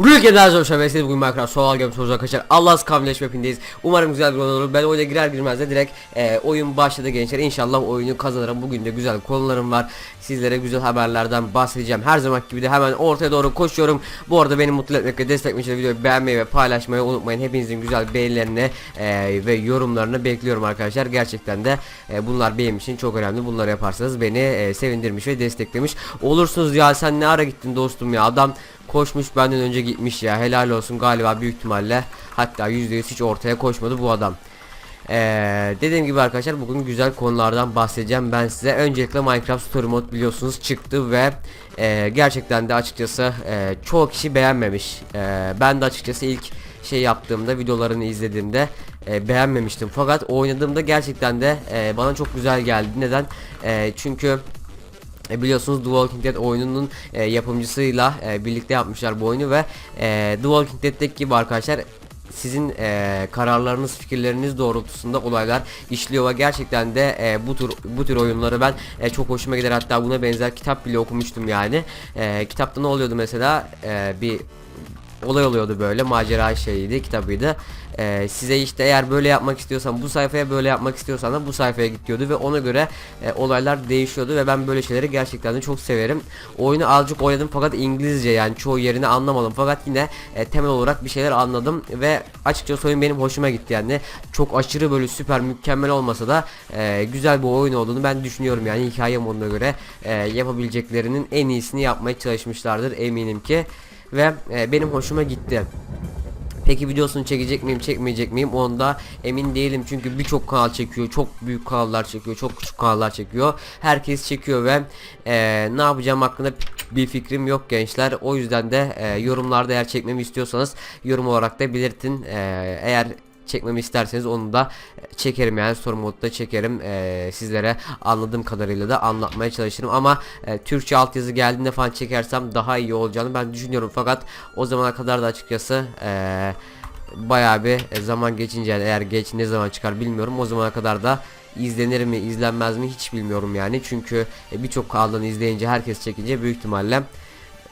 Ülkeden her şey ve bugün Minecraft Soğal Games soruza kaçar. Allah's Kamleş mapindeyiz Umarım güzel bir oyun olur. Ben oyuna girer girmez de direkt e, oyun başladı gençler. İnşallah oyunu kazanırım. Bugün de güzel konularım var. Sizlere güzel haberlerden bahsedeceğim. Her zaman gibi de hemen ortaya doğru koşuyorum. Bu arada beni mutlu etmek ve desteklemek için videoyu beğenmeyi ve paylaşmayı unutmayın. Hepinizin güzel beğenilerini e, ve yorumlarını bekliyorum arkadaşlar. Gerçekten de e, bunlar benim için çok önemli. Bunları yaparsanız beni e, sevindirmiş ve desteklemiş Olursunuz. Ya sen ne ara gittin dostum ya? Adam koşmuş benden önce gitmiş ya helal olsun galiba büyük ihtimalle hatta %100 hiç ortaya koşmadı bu adam. Ee, dediğim gibi arkadaşlar bugün güzel konulardan bahsedeceğim ben size. Öncelikle Minecraft Story Mode biliyorsunuz çıktı ve e, gerçekten de açıkçası e, çoğu kişi beğenmemiş. E, ben de açıkçası ilk şey yaptığımda videolarını izlediğimde e, beğenmemiştim. Fakat oynadığımda gerçekten de e, bana çok güzel geldi. Neden? E, çünkü e, biliyorsunuz The Walking Dead oyununun e, yapımcısıyla e, birlikte yapmışlar bu oyunu ve e, The Walking Dead'teki gibi arkadaşlar sizin e, kararlarınız fikirleriniz doğrultusunda olaylar işliyor ve gerçekten de e, bu tür bu tür oyunları ben e, çok hoşuma gider. Hatta buna benzer kitap bile okumuştum yani. E, kitapta ne oluyordu mesela? E, bir olay oluyordu böyle macera şeyiydi kitabıydı. Ee, size işte eğer böyle yapmak istiyorsan bu sayfaya böyle yapmak istiyorsan da bu sayfaya git diyordu ve ona göre e, olaylar değişiyordu ve ben böyle şeyleri gerçekten de çok severim. Oyunu azıcık oynadım fakat İngilizce yani çoğu yerini anlamadım. Fakat yine e, temel olarak bir şeyler anladım ve açıkçası oyun benim hoşuma gitti. Yani çok aşırı böyle süper mükemmel olmasa da e, güzel bir oyun olduğunu ben düşünüyorum. Yani hikaye moduna göre e, yapabileceklerinin en iyisini yapmaya çalışmışlardır eminim ki ve e, benim hoşuma gitti. Peki videosunu çekecek miyim çekmeyecek miyim? Onda emin değilim. Çünkü birçok kanal çekiyor. Çok büyük kanallar çekiyor. Çok küçük kanallar çekiyor. Herkes çekiyor ve e, ne yapacağım hakkında bir fikrim yok gençler. O yüzden de e, yorumlarda eğer çekmemi istiyorsanız yorum olarak da belirtin. E, eğer çekmemi isterseniz onu da e, çekerim yani. Soru modda çekerim. E, sizlere anladığım kadarıyla da anlatmaya çalışırım. Ama e, Türkçe altyazı geldiğinde falan çekersem daha iyi olacağını ben düşünüyorum. Fakat o zamana kadar da açıkçası e, bayağı bir e, zaman geçince eğer geç ne zaman çıkar bilmiyorum. O zamana kadar da izlenir mi izlenmez mi hiç bilmiyorum yani. Çünkü e, birçok kanaldan izleyince herkes çekince büyük ihtimalle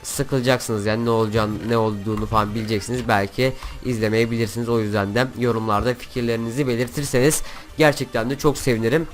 sıkılacaksınız. Yani ne olacağını ne olduğunu falan bileceksiniz. Belki izlemeyebilirsiniz. O yüzden de yorumlarda fikirlerinizi belirtirseniz gerçekten de çok sevinirim.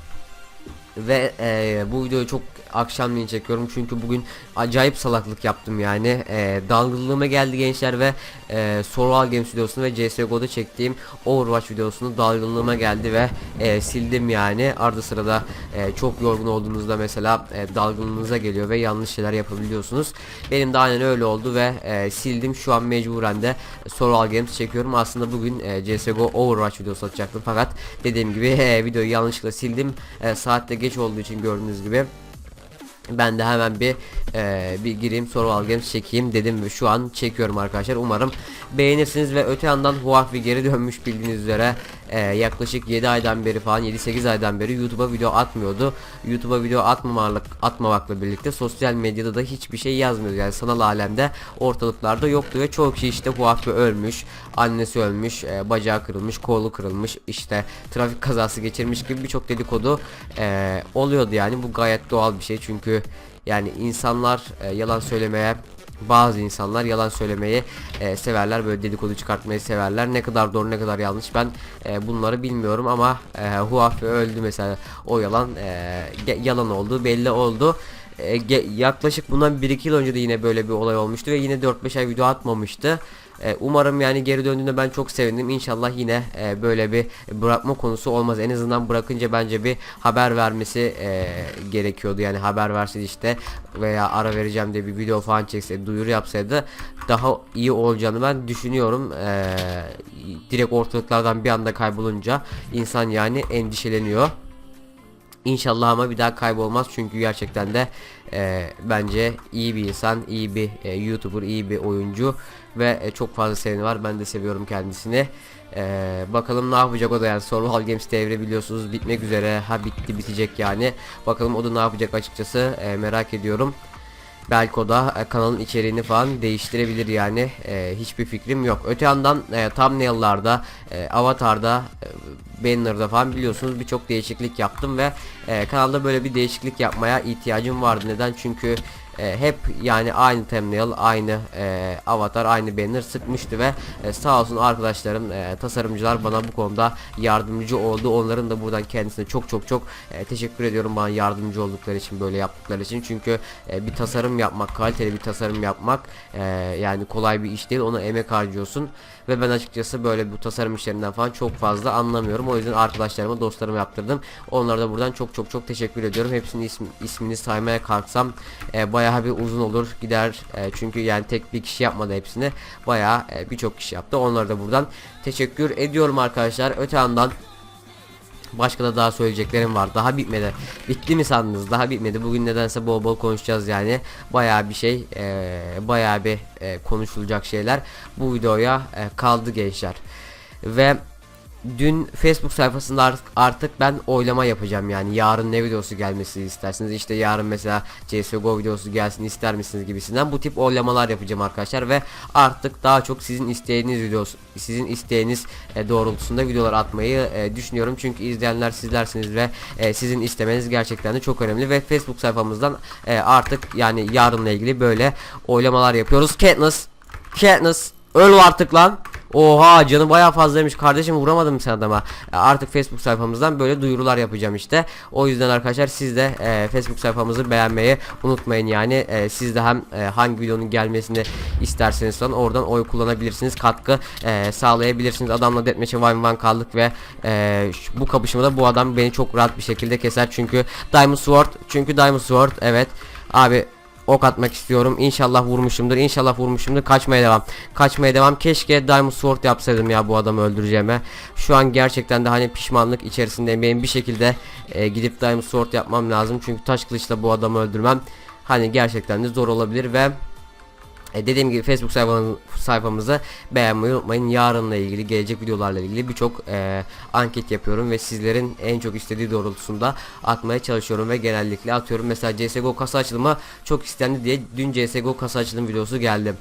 Ve e, bu videoyu çok akşamleyin çekiyorum. Çünkü bugün acayip salaklık yaptım yani. E, dalgınlığıma geldi gençler ve e, Survival Games videosunu ve CSGO'da çektiğim Overwatch videosunu dalgınlığıma geldi ve e, sildim yani. Ardı sırada e, çok yorgun olduğunuzda mesela e, dalgınlığınıza geliyor ve yanlış şeyler yapabiliyorsunuz. Benim de aynen öyle oldu ve e, sildim. Şu an mecburen de Survival Games çekiyorum. Aslında bugün e, CSGO Overwatch videosu atacaktım. Fakat dediğim gibi e, videoyu yanlışlıkla sildim. E, saatte geç olduğu için gördüğünüz gibi ben de hemen bir e, bir gireyim Survival Games çekeyim dedim. Ve şu an çekiyorum arkadaşlar. Umarım beğenirsiniz ve öte yandan Huawei geri dönmüş bildiğiniz üzere e, yaklaşık 7 aydan beri falan 7-8 aydan beri YouTube'a video atmıyordu. YouTube'a video atmamakla, atmamakla birlikte sosyal medyada da hiçbir şey yazmıyordu. Yani sanal alemde ortalıklarda yoktu ve çoğu kişi işte Huawei ölmüş annesi ölmüş e, bacağı kırılmış kolu kırılmış işte trafik kazası geçirmiş gibi birçok dedikodu e, oluyordu yani. Bu gayet doğal bir şey çünkü yani insanlar e, yalan söylemeye bazı insanlar yalan söylemeyi e, severler böyle dedikodu çıkartmayı severler. Ne kadar doğru ne kadar yanlış ben e, bunları bilmiyorum ama e, Huawei öldü mesela. O yalan e, yalan olduğu belli oldu. E, yaklaşık bundan 1-2 yıl önce de yine böyle bir olay olmuştu ve yine 4-5 ay video atmamıştı e, umarım yani geri döndüğünde ben çok sevindim. İnşallah yine e, böyle bir bırakma konusu olmaz. En azından bırakınca bence bir haber vermesi e, gerekiyordu. Yani haber verseydi işte veya ara vereceğim diye bir video falan çekseydi, duyuru yapsaydı daha iyi olacağını ben düşünüyorum. Direkt ortalıklardan bir anda kaybolunca insan yani endişeleniyor. İnşallah ama bir daha kaybolmaz çünkü gerçekten de e, bence iyi bir insan, iyi bir e, YouTuber, iyi bir oyuncu ve e, çok fazla seveni var. Ben de seviyorum kendisini. E, bakalım ne yapacak o da yani Survival Games devre biliyorsunuz bitmek üzere. Ha bitti bitecek yani. Bakalım o da ne yapacak açıkçası e, merak ediyorum. Belki o da e, kanalın içeriğini falan değiştirebilir yani e, hiçbir fikrim yok. Öte yandan e, thumbnail'larda, e, avatarda, e, banner'da falan biliyorsunuz birçok değişiklik yaptım ve e, kanalda böyle bir değişiklik yapmaya ihtiyacım vardı. Neden? Çünkü e, hep yani aynı thumbnail, aynı e, avatar, aynı banner sıkmıştı ve e, sağ olsun arkadaşlarım e, tasarımcılar bana bu konuda yardımcı oldu. Onların da buradan kendisine çok çok çok e, teşekkür ediyorum bana yardımcı oldukları için böyle yaptıkları için. Çünkü e, bir tasarım yapmak, kaliteli bir tasarım yapmak e, yani kolay bir iş değil. Ona emek harcıyorsun ve ben açıkçası böyle bu tasarım işlerinden falan çok fazla anlamıyorum. O yüzden arkadaşlarıma, dostlarıma yaptırdım. Onlara da buradan çok çok çok teşekkür ediyorum. Hepsinin ismi, ismini saymaya kalksam e, bayağı bir uzun olur gider. E, çünkü yani tek bir kişi yapmadı hepsini. Bayağı e, birçok kişi yaptı. Onlara da buradan teşekkür ediyorum arkadaşlar. Öte yandan Başka da daha söyleyeceklerim var. Daha bitmedi. Bitti mi sandınız? Daha bitmedi. Bugün nedense bol bol konuşacağız yani. Bayağı bir şey, e, bayağı bir e, konuşulacak şeyler bu videoya e, kaldı gençler. Ve dün Facebook sayfasında artık, artık ben oylama yapacağım yani. Yarın ne videosu gelmesini istersiniz? İşte yarın mesela CSGO videosu gelsin ister misiniz gibisinden bu tip oylamalar yapacağım arkadaşlar. Ve artık daha çok sizin isteğiniz videosu sizin isteğiniz e, doğrultusunda videolar atmayı e, düşünüyorum. Çünkü izleyenler sizlersiniz ve e, sizin istemeniz gerçekten de çok önemli. Ve Facebook sayfamızdan e, artık yani yarınla ilgili böyle oylamalar yapıyoruz. Katniss Katniss öl artık lan Oha canı bayağı fazlaymış kardeşim vuramadım sen adama. E, Artık Facebook sayfamızdan böyle duyurular yapacağım işte. O yüzden arkadaşlar siz de e, Facebook sayfamızı beğenmeyi unutmayın yani. E, Siz de hem e, hangi videonun gelmesini isterseniz falan oradan oy kullanabilirsiniz Katkı e, sağlayabilirsiniz. Adamla deathmatch'e one one kaldık ve e, şu- bu kapışmada bu adam beni çok rahat bir şekilde keser. Çünkü Diamond Sword Çünkü Diamond Sword evet. Abi ok atmak istiyorum. İnşallah vurmuşumdur. İnşallah vurmuşumdur. Kaçmaya devam. Kaçmaya devam. Keşke Diamond Sword yapsaydım ya bu adamı öldüreceğime. Şu an gerçekten de hani pişmanlık içerisindeyim. Benim bir şekilde e, gidip Diamond Sword yapmam lazım. Çünkü taş kılıçla bu adamı öldürmem hani gerçekten de zor olabilir ve e, dediğim gibi Facebook sayfamı, sayfamızı beğenmeyi unutmayın. Yarınla ilgili gelecek videolarla ilgili birçok e, anket yapıyorum ve sizlerin en çok istediği doğrultusunda atmaya çalışıyorum ve genellikle atıyorum. Mesela CSGO kasa açılımı çok istendi diye dün CSGO kasa açılım videosu geldi.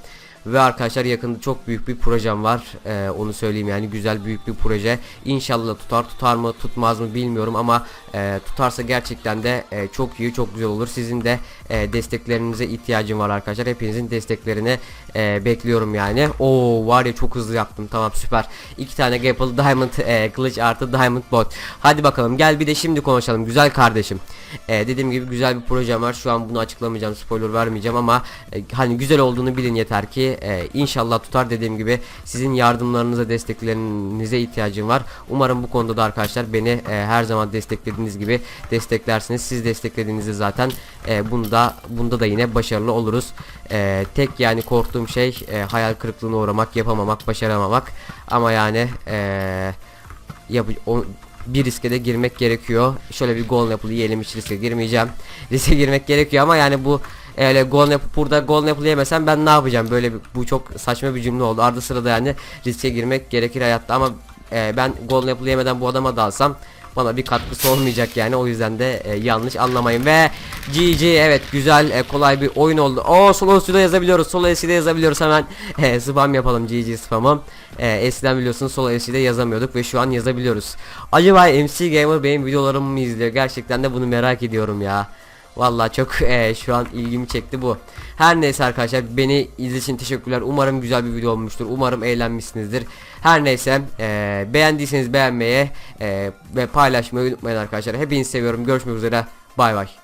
Ve arkadaşlar yakında çok büyük bir projem var. Ee, onu söyleyeyim yani güzel büyük bir proje. İnşallah tutar tutar mı tutmaz mı bilmiyorum ama e, tutarsa gerçekten de e, çok iyi çok güzel olur. Sizin de e, desteklerinize ihtiyacım var arkadaşlar. Hepinizin desteklerini e, bekliyorum yani. Oo var ya çok hızlı yaptım. Tamam süper. İki tane Gapple Diamond e, kılıç artı Diamond bot. Hadi bakalım gel bir de şimdi konuşalım güzel kardeşim. E, dediğim gibi güzel bir projem var. Şu an bunu açıklamayacağım. Spoiler vermeyeceğim ama e, hani güzel olduğunu bilin yeter ki e, inşallah tutar dediğim gibi sizin yardımlarınıza desteklerinize ihtiyacım var. Umarım bu konuda da arkadaşlar beni e, her zaman desteklediğiniz gibi desteklersiniz. Siz desteklediğinizde zaten e, bunda bunda da yine başarılı oluruz. E, tek yani korktuğum şey e, hayal kırıklığına uğramak, yapamamak, başaramamak. Ama yani e, yap o, bir riske de girmek gerekiyor. Şöyle bir gol yapılı yiyelim hiç riske girmeyeceğim. Riske girmek gerekiyor ama yani bu öyle gol yapıp burada gol yapılı ben ne yapacağım? Böyle bir, bu çok saçma bir cümle oldu. Arada sırada yani riske girmek gerekir hayatta ama e, ben gol yapılı bu adama dalsam bana bir katkısı olmayacak yani o yüzden de e, yanlış anlamayın ve GG evet güzel e, kolay bir oyun oldu. O solo SU'da yazabiliyoruz. Solo SU'da yazabiliyoruz hemen e, spam yapalım GG spamı. E, eskiden biliyorsunuz solo SU'da yazamıyorduk ve şu an yazabiliyoruz. Acaba MC Gamer benim videolarımı mı izliyor? Gerçekten de bunu merak ediyorum ya. Vallahi çok e, şu an ilgimi çekti bu. Her neyse arkadaşlar beni izlediğiniz için teşekkürler. Umarım güzel bir video olmuştur. Umarım eğlenmişsinizdir. Her neyse e, beğendiyseniz beğenmeyi e, ve paylaşmayı unutmayın arkadaşlar. Hepinizi seviyorum. Görüşmek üzere. Bay bay.